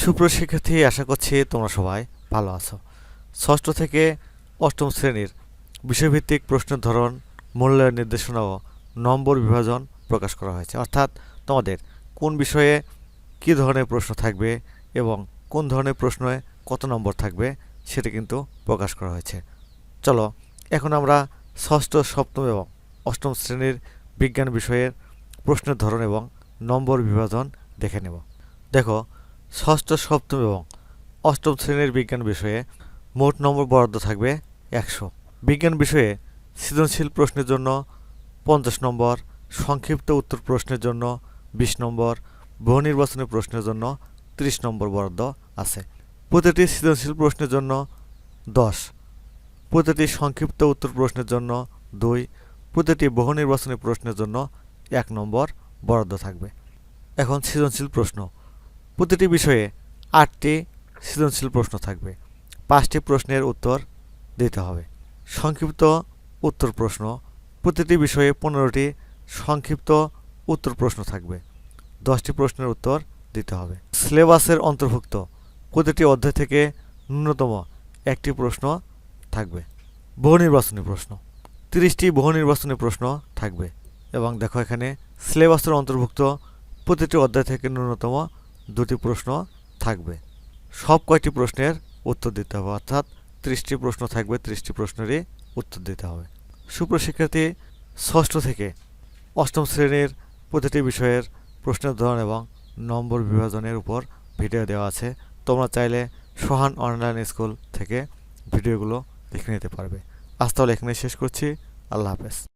সুপ্রশিক্ষার্থী আশা করছি তোমরা সবাই ভালো আছো। ষষ্ঠ থেকে অষ্টম শ্রেণির বিষয়ভিত্তিক প্রশ্নের ধরন, মূল্যায়ন নির্দেশনা ও নম্বর বিভাজন প্রকাশ করা হয়েছে। অর্থাৎ তোমাদের কোন বিষয়ে কী ধরনের প্রশ্ন থাকবে এবং কোন ধরনের প্রশ্নে কত নম্বর থাকবে সেটা কিন্তু প্রকাশ করা হয়েছে। চলো, এখন আমরা ষষ্ঠ, সপ্তম এবং অষ্টম শ্রেণির বিজ্ঞান বিষয়ের প্রশ্নের ধরন এবং নম্বর বিভাজন দেখে নেব। দেখো ষষ্ঠ সপ্তম এবং অষ্টম শ্রেণির বিজ্ঞান বিষয়ে মোট নম্বর বরাদ্দ থাকবে একশো। বিজ্ঞান বিষয়ে সৃজনশীল প্রশ্নের জন্য পঞ্চাশ নম্বর, সংক্ষিপ্ত উত্তর প্রশ্নের জন্য বিশ নম্বর বহু প্রশ্নের জন্য ত্রিশ নম্বর বরাদ্দ আছে। প্রতিটি সৃজনশীল প্রশ্নের জন্য দশ, প্রতিটি সংক্ষিপ্ত উত্তর প্রশ্নের জন্য দুই, প্রতিটি বহু প্রশ্নের জন্য এক নম্বর বরাদ্দ থাকবে। এখন সৃজনশীল প্রশ্ন। প্রতিটি বিষয়ে আটটি সৃজনশীল প্রশ্ন থাকবে। পাঁচটি প্রশ্নের উত্তর দিতে হবে। সংক্ষিপ্ত উত্তর প্রশ্ন। প্রতিটি বিষয়ে পনেরোটি সংক্ষিপ্ত উত্তর প্রশ্ন থাকবে। দশটি প্রশ্নের উত্তর দিতে হবে। সিলেবাসের অন্তর্ভুক্ত প্রতিটি অধ্যায় থেকে ন্যূনতম একটি প্রশ্ন থাকবে। বহু নির্বাচনী প্রশ্ন। তিরিশটি বহু নির্বাচনী প্রশ্ন থাকবে। এবং দেখো এখানে সিলেবাসের অন্তর্ভুক্ত প্রতিটি অধ্যায় থেকে ন্যূনতম দুটি প্রশ্ন থাকবে। সব কয়টি প্রশ্নের উত্তর দিতে হবে, অর্থাৎ ত্রিশটি প্রশ্ন থাকবে, ত্রিশটি প্রশ্নেরই উত্তর দিতে হবে। সুপ্রশিক্ষার্থী ষষ্ঠ থেকে অষ্টম শ্রেণির প্রতিটি বিষয়ের প্রশ্নের ধরন এবং নম্বর বিভাজনের উপর ভিডিও দেওয়া আছে। তোমরা চাইলে সোহান অনলাইন স্কুল থেকে ভিডিওগুলো দেখে নিতে পারবে। আজ তাহলে এখানে শেষ করছি। আল্লাহ হাফেজ।